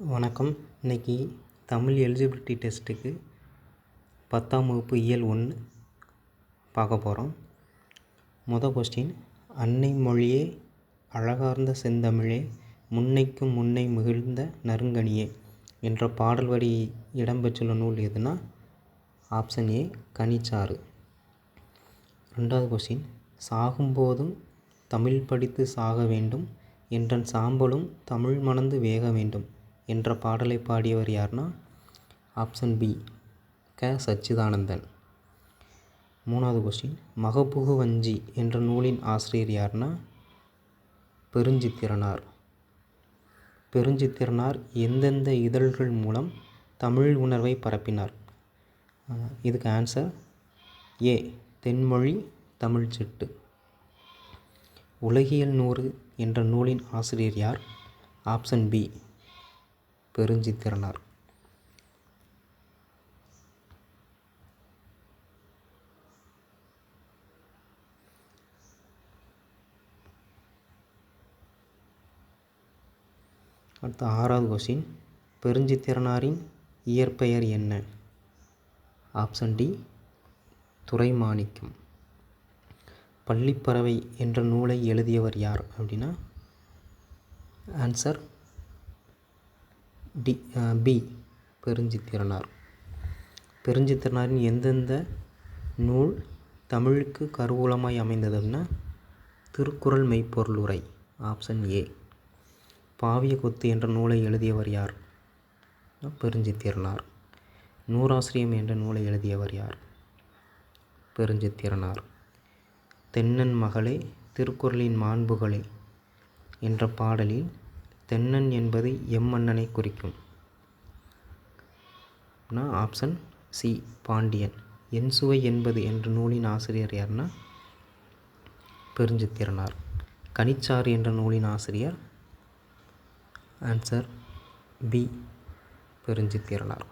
வணக்கம். இன்னைக்கு தமிழ் எலிஜிபிலிட்டி டெஸ்ட்டுக்கு பத்தாம் வகுப்பு இயல் ஒன்று பார்க்க போகிறோம் மொதல் கொஸ்டின் அன்னை மொழியே அழகார்ந்த செந்தமிழே முன்னைக்கும் முன்னை மிகுந்த நறுங்கனியே என்ற பாடல் வரி இடம்பெற்றுள்ள நூல் எதுனா? Option A Kanicharu. ரெண்டாவது கொஸ்டின் சாகும்போதும் தமிழ் படித்து சாக வேண்டும் என்றன் சாம்பலும் தமிழ் மணந்து வேக வேண்டும். என்ற பாடலை பாடியவர் யார்னா ஆப்ஷன் பி க. சச்சிதானந்தன். மூணாவது கொஸ்டின் மகப்புகு வஞ்சி என்ற நூலின் ஆசிரியர் யார்னா பெருஞ்சித்திரனார். பெருஞ்சித்திரனார் எந்தெந்த இதழ்கள் மூலம் தமிழ் உணர்வை பரப்பினார்? இதுக்கு ஆன்சர் ஏ. தென்மொழி தமிழ் சிட்டு. உலகியல் நூறு என்ற நூலின் ஆசிரியர் யார்? Option B. பெருஞ்சித்திரனார். அடுத்த ஆறாவது கொஸ்டின் பெருஞ்சித்திரனாரின் இயற்பெயர் என்ன? ஆப்ஷன் டி துறைமாணிக்கம் பள்ளிப்பறவை என்ற நூலை எழுதியவர் யார் அப்படின்னா ஆன்சர் டி பி பெருஞ்சித்திரனார். பெருஞ்சித்திரனாரின் எந்தெந்த நூல் தமிழுக்கு கருவூலமாய் அமைந்ததுன்னா திருக்குறள் மெய்ப்பொருளுரை ஆப்ஷன் ஏ. பாவிய கொத்து என்ற நூலை எழுதியவர் யார்? பெருஞ்சித்திரனார். நூறாசிரியம் என்ற நூலை எழுதியவர் யார்? பெருஞ்சித்திரனார். தென்னன் மகளே திருக்குறளின் மாண்புகளே என்ற பாடலில் தென்னன் என்பது எம்மன்னனை குறிக்கும். Option C Pandian. என் சுவை என்பது என்ற நூலின் ஆசிரியர் யார்னா? பெருஞ்சித்திரனார். கனிச்சாறு என்ற நூலின் ஆசிரியர் ஆன்சர் பி பெருஞ்சித்திரனார்.